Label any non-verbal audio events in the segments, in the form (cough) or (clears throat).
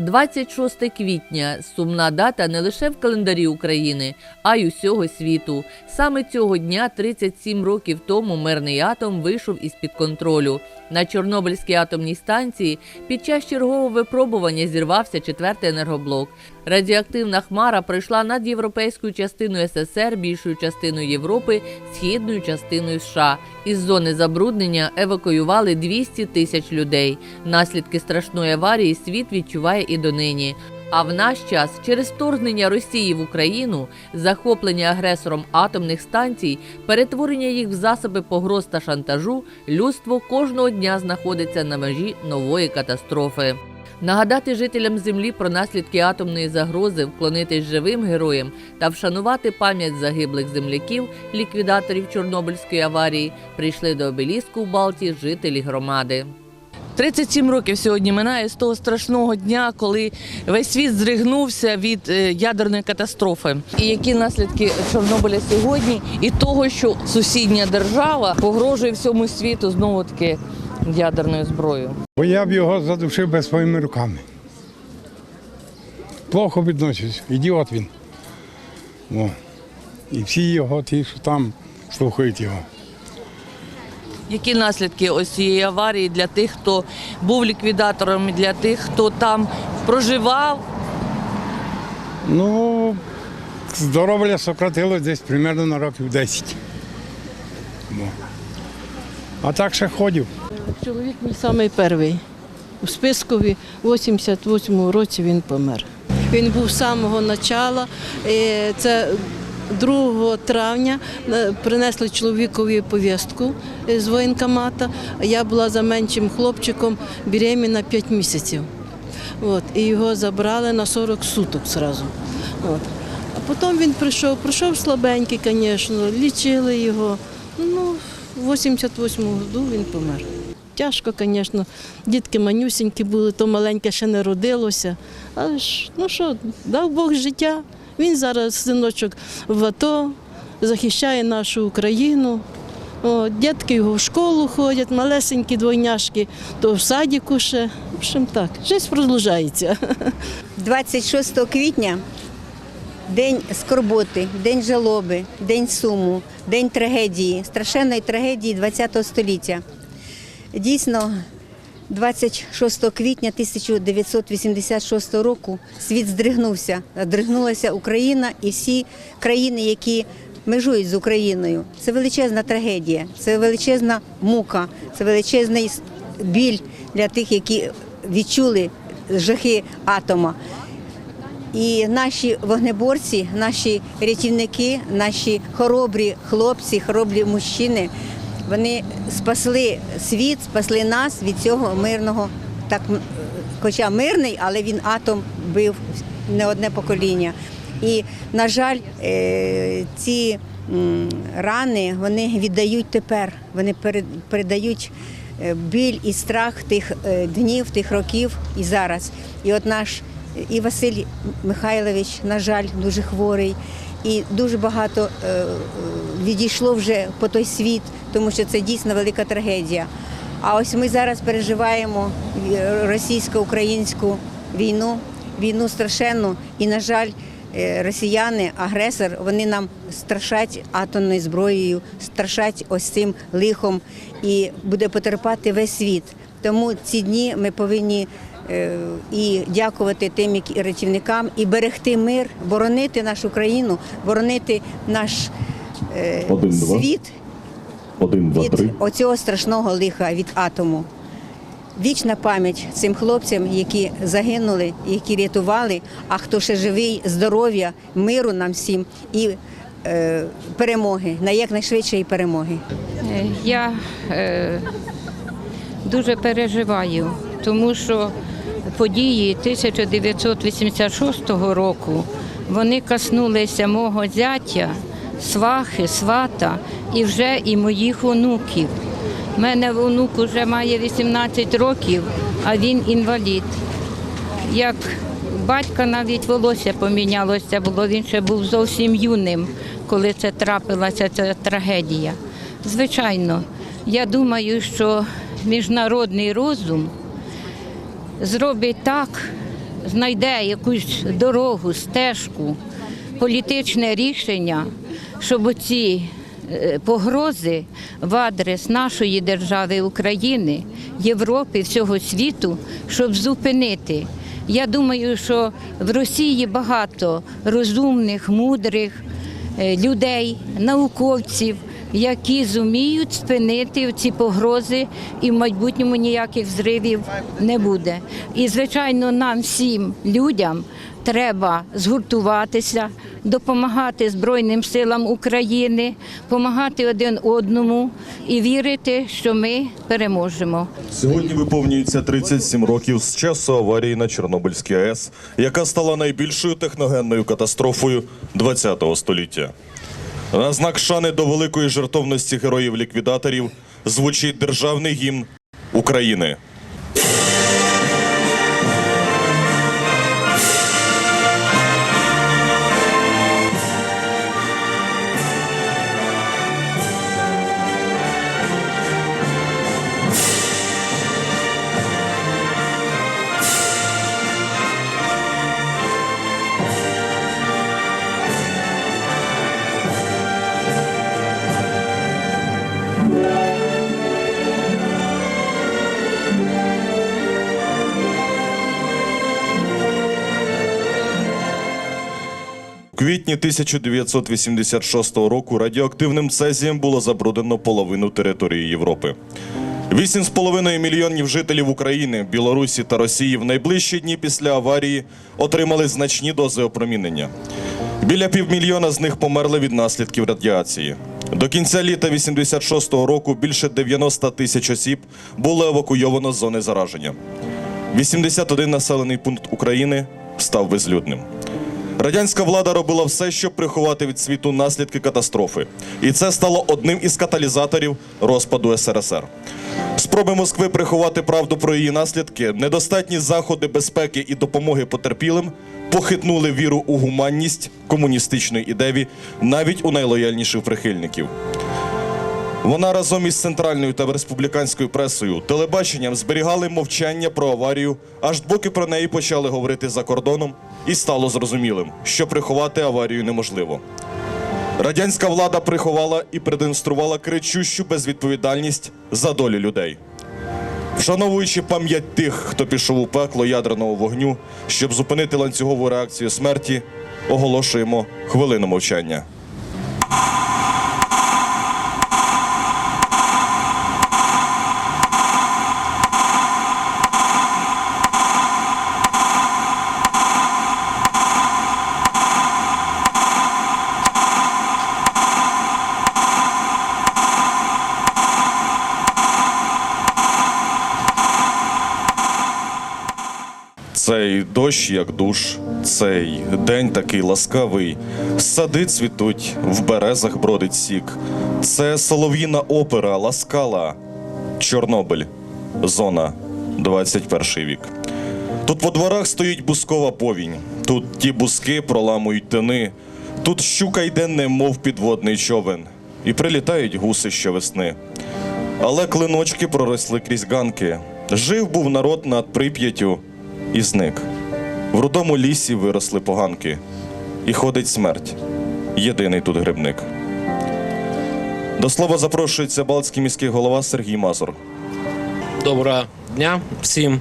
26 квітня сумна дата не лише в календарі України, а й усього світу. Саме цього дня, 37 років тому, мирний атом вийшов із під контролю. На Чорнобильській атомній станції під час чергового випробування зірвався четвертий енергоблок. Радіоактивна хмара пройшла над європейською частиною СССР, більшою частиною Європи, східною частиною США. Із зони забруднення евакуювали 200 тисяч людей. Наслідки страшної аварії світ відчуває і донині. А в наш час через вторгнення Росії в Україну, захоплення агресором атомних станцій, перетворення їх в засоби погроз та шантажу, людство кожного дня знаходиться на межі нової катастрофи. Нагадати жителям землі про наслідки атомної загрози, вклонитись живим героям та вшанувати пам'ять загиблих земляків, ліквідаторів Чорнобильської аварії, прийшли до обеліску в Балті жителі громади. 37 років сьогодні минає з того страшного дня, коли весь світ здригнувся від е, ядерної катастрофи. І які наслідки Чорнобиля сьогодні, і того, що сусідня держава погрожує всьому світу знову таки ядерною зброєю. Бо я б його задушив би своїми руками. Плохо відношусь, ідіот він. О. І всі його, ті, що там слухають його. Які наслідки ось цієї аварії для тих, хто був ліквідатором, для тих, хто там проживав? Ну, здоров'я сократилось десь примерно на років 10. О. А так ще ходив. Чоловік мій самий перший. У спискові в 88-му році він помер. Він був з самого початку. Це 2 травня е, принесли чоловікові повістку е, з воєнкомата. Я була за меншим хлопчиком беременна 5 місяців. От, і його забрали на 40 суток одразу. От. А потім він прийшов, прийшов слабенький, звісно, лічили його. Ну, в 88-му году він помер. Тяжко, звісно. Дітки манюсінькі були, то маленьке ще не родилося. Але ж, ну що, дав Бог життя. Він зараз синочок в АТО, захищає нашу Україну. О, дітки його в школу ходять, малесенькі двойняшки, то в садіку ще. В общем так, життя продовжується. (laughs) 26 квітня день скорботи, день жалоби, день суму, день трагедії, страшенної трагедії ХХ століття. Дійсно, 26 квітня 1986 року світ здригнувся, здригнулася Україна і всі країни, які межують з Україною. Це величезна трагедія, це величезна мука, це величезний біль для тих, які відчули жахи атома. І наші вогнеборці, наші рятівники, наші хоробрі хлопці, хоробрі мужчини, вони спасли світ, спасли нас від цього мирного, так хоча мирний, але він атом бив не одне покоління. І, на жаль, е, ці рани вони віддають тепер, вони перед- передають е, біль і страх тих е, днів, тих років і зараз. І от наш і Василь Михайлович, на жаль, дуже хворий, і дуже багато е, е, відійшло вже по той світ, тому що це дійсно велика трагедія. А ось ми зараз переживаємо е, російсько-українську війну, війну страшенну, і, на жаль, росіяни, агресор, вони нам страшать атомною зброєю, страшать ось цим лихом, і буде потерпати весь світ. Тому ці дні ми повинні і дякувати тим які- рятівникам, і берегти мир, боронити нашу країну, боронити наш е, Один, світ Один, два, від три. оцього страшного лиха від атому. Вічна пам'ять цим хлопцям, які загинули, які рятували, а хто ще живий, здоров'я, миру нам всім і е, перемоги, на якнайшвидшої перемоги. Е, Я е, дуже переживаю, тому що події 1986 року вони коснулися мого зятя, свахи, свата і вже і моїх онуків. У мене онук вже має 18 років, а він інвалід. Як батька навіть волосся помінялося було, він ще був зовсім юним, коли це трапилася ця трагедія. Звичайно, я думаю, що міжнародний розум зробить так, знайде якусь дорогу, стежку, політичне рішення, щоб ці е, погрози в адрес нашої держави України, Європи, всього світу, щоб зупинити. Я думаю, що в Росії багато розумних, мудрих е, людей, науковців, які зуміють спинити ці погрози, і в майбутньому ніяких зривів не буде. І, звичайно, нам всім людям треба згуртуватися, допомагати Збройним силам України, допомагати один одному і вірити, що ми переможемо. Сьогодні виповнюється 37 років з часу аварії на Чорнобильській АЕС, яка стала найбільшою техногенною катастрофою ХХ століття. На знак шани до великої жертовності героїв-ліквідаторів звучить державний гімн України. Квітні 1986 року радіоактивним цезієм було забруднено половину території Європи. 8,5 мільйонів жителів України, Білорусі та Росії в найближчі дні після аварії отримали значні дози опромінення. Біля півмільйона з них померли від наслідків радіації. До кінця літа 86-го року більше 90 тисяч осіб було евакуйовано з зони зараження. 81 населений пункт України став безлюдним. Радянська влада робила все, щоб приховати від світу наслідки катастрофи, і це стало одним із каталізаторів розпаду СРСР. Спроби Москви приховати правду про її наслідки, недостатні заходи безпеки і допомоги потерпілим похитнули віру у гуманність комуністичної ідеї навіть у найлояльніших прихильників. Вона разом із центральною та республіканською пресою, телебаченням зберігали мовчання про аварію, аж доки про неї почали говорити за кордоном, і стало зрозумілим, що приховати аварію неможливо. Радянська влада приховала і продемонструвала кричущу безвідповідальність за долю людей. Вшановуючи пам'ять тих, хто пішов у пекло ядерного вогню, щоб зупинити ланцюгову реакцію смерті, оголошуємо хвилину мовчання. Як душ, цей день такий ласкавий. Сади цвітуть, в березах бродить сік. Це солов'їна опера ласкала. Чорнобиль, зона 21 вік. Тут по дворах стоїть бускова повінь. Тут ті буски проламують тини. Тут щука йде, немов підводний човен, і прилітають гуси щовесни. Але клиночки проросли крізь ганки. Жив був народ над Прип'яттю і зник. В рудому лісі виросли поганки, і ходить смерть. Єдиний тут грибник. До слова запрошується Балтський міський голова Сергій Мазур. Доброго дня всім.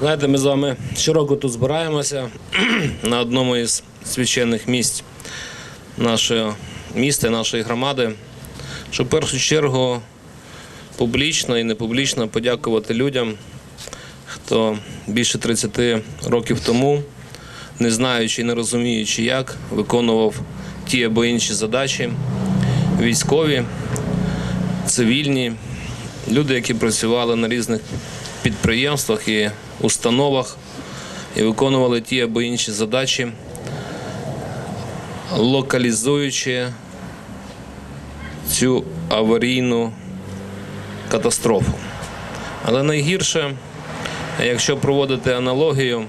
Знаєте, ми з вами щороку тут збираємося (clears throat) на одному із священних місць нашого міста, нашої громади, щоб в першу чергу публічно і непублічно подякувати людям, хто більше 30 років тому, не знаючи і не розуміючи, як, виконував ті або інші задачі військові, цивільні, люди, які працювали на різних підприємствах і установах і виконували ті або інші задачі, локалізуючи цю аварійну катастрофу. Але найгірше, якщо проводити аналогію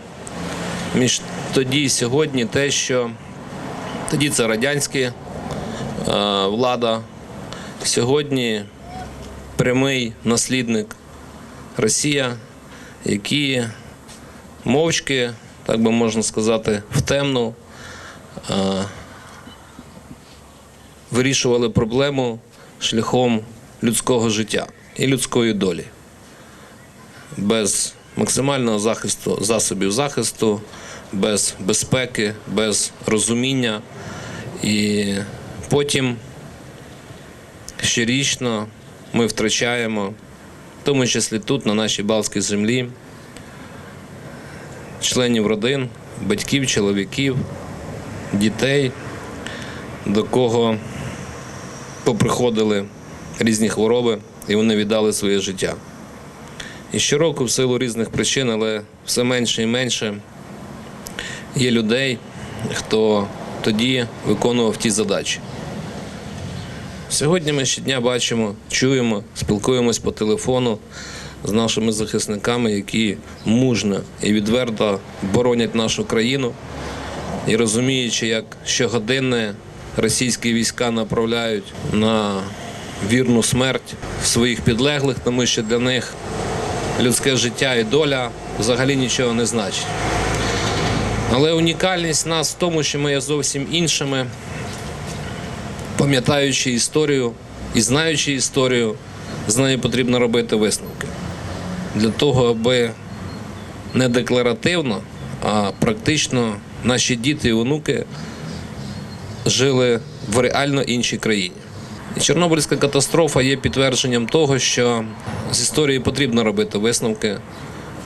між тоді і сьогодні, те, що тоді це радянська е, влада, сьогодні прямий наслідник Росія, які мовчки, так би можна сказати, в темну е, вирішували проблему шляхом людського життя і людської долі. Без максимального захисту засобів захисту, без безпеки, без розуміння. І потім щорічно ми втрачаємо, в тому числі тут, на нашій Балтській землі, членів родин, батьків, чоловіків, дітей, до кого поприходили різні хвороби і вони віддали своє життя. І щороку, в силу різних причин, але все менше і менше є людей, хто тоді виконував ті задачі. Сьогодні ми щодня бачимо, чуємо, спілкуємось по телефону з нашими захисниками, які мужно і відверто боронять нашу країну. І розуміючи, як щогоденне російські війська направляють на вірну смерть своїх підлеглих, тому що для них людське життя і доля взагалі нічого не значить. Але унікальність нас в тому, що ми є зовсім іншими, пам'ятаючи історію і знаючи історію, з нею потрібно робити висновки. Для того, аби не декларативно, а практично наші діти і онуки жили в реально іншій країні. Чорнобильська катастрофа є підтвердженням того, що з історії потрібно робити висновки,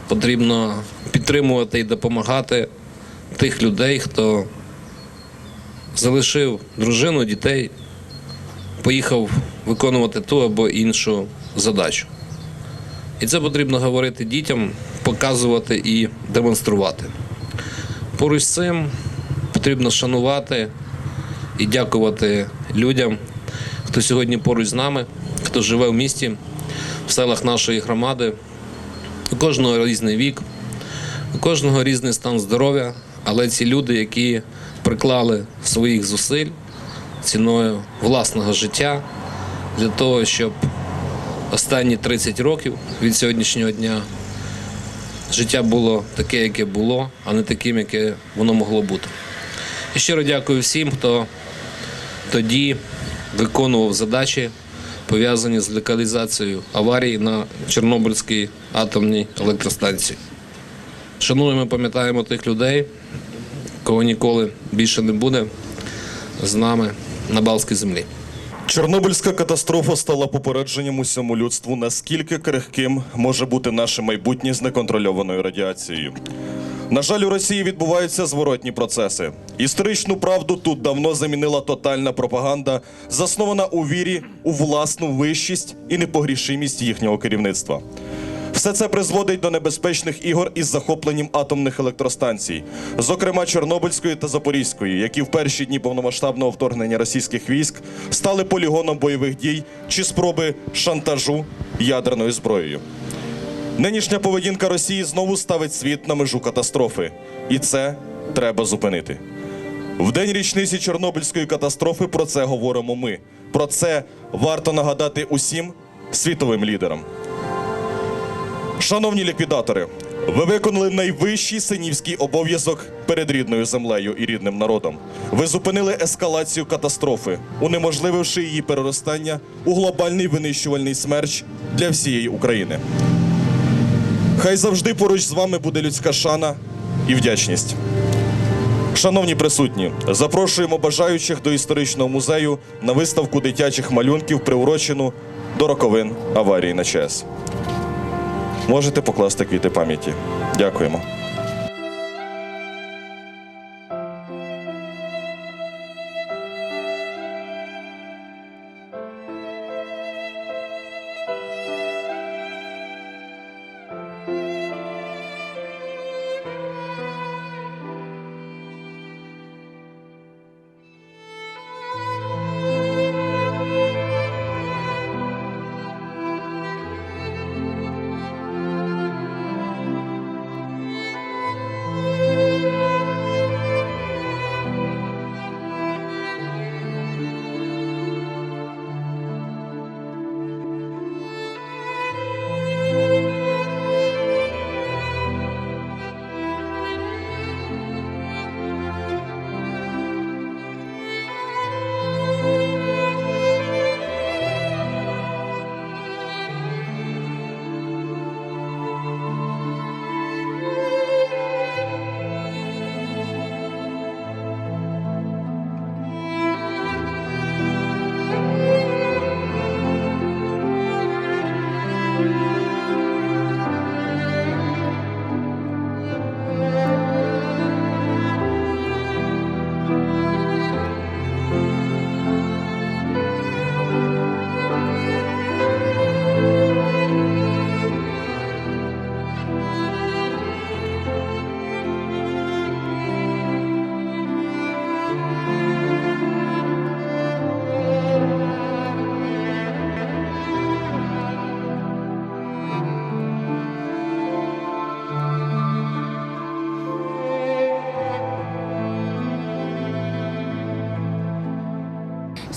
потрібно підтримувати і допомагати тих людей, хто залишив дружину, дітей, поїхав виконувати ту або іншу задачу. І це потрібно говорити дітям, показувати і демонструвати. Поруч з цим потрібно шанувати і дякувати людям, хто сьогодні поруч з нами, хто живе в місті, в селах нашої громади. У кожного різний вік, у кожного різний стан здоров'я, але ці люди, які приклали своїх зусиль ціною власного життя для того, щоб останні 30 років від сьогоднішнього дня життя було таке, яке було, а не таким, яке воно могло бути. І щиро дякую всім, хто тоді виконував задачі, пов'язані з локалізацією аварії на Чорнобильській атомній електростанції. Шануємо, пам'ятаємо тих людей, кого ніколи більше не буде з нами на Балтській землі. Чорнобильська катастрофа стала попередженням усьому людству, наскільки крихким може бути наше майбутнє з неконтрольованою радіацією. На жаль, у Росії відбуваються зворотні процеси. Історичну правду тут давно замінила тотальна пропаганда, заснована у вірі у власну вищість і непогрішимість їхнього керівництва. Все це призводить до небезпечних ігор із захопленням атомних електростанцій, зокрема Чорнобильської та Запорізької, які в перші дні повномасштабного вторгнення російських військ стали полігоном бойових дій чи спроби шантажу ядерною зброєю. Нинішня поведінка Росії знову ставить світ на межу катастрофи, і це треба зупинити. В день річниці Чорнобильської катастрофи про це говоримо ми. Про це варто нагадати усім світовим лідерам. Шановні ліквідатори, ви виконали найвищий синівський обов'язок перед рідною землею і рідним народом. Ви зупинили ескалацію катастрофи, унеможлививши її переростання у глобальний винищувальний смерч для всієї України. Хай завжди поруч з вами буде людська шана і вдячність. Шановні присутні, запрошуємо бажаючих до історичного музею на виставку дитячих малюнків, приурочену до роковин аварії на ЧАЕС. Можете покласти квіти пам'яті. Дякуємо.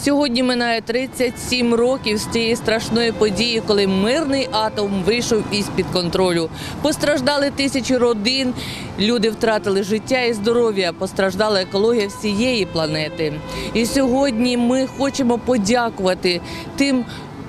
Сьогодні минає 37 років з цієї страшної події, коли мирний атом вийшов із під контролю. Постраждали тисячі родин, люди втратили життя і здоров'я, постраждала екологія всієї планети. І сьогодні ми хочемо подякувати тим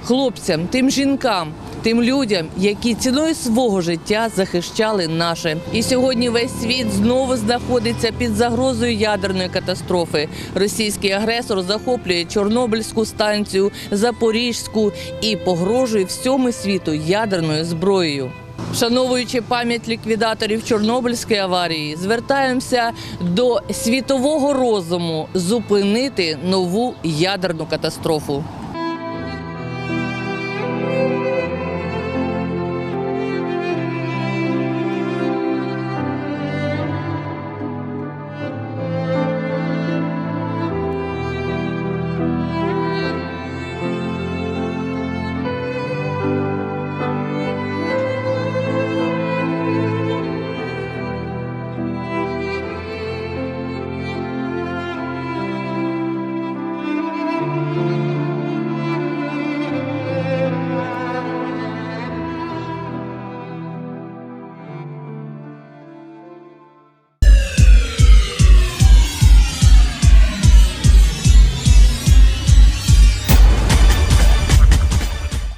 хлопцям, тим жінкам. Тим людям, які ціною свого життя захищали наше, і сьогодні весь світ знову знаходиться під загрозою ядерної катастрофи. Російський агресор захоплює Чорнобильську станцію, Запорізьку і погрожує всьому світу ядерною зброєю. Вшановуючи пам'ять ліквідаторів Чорнобильської аварії, звертаємося до світового розуму зупинити нову ядерну катастрофу.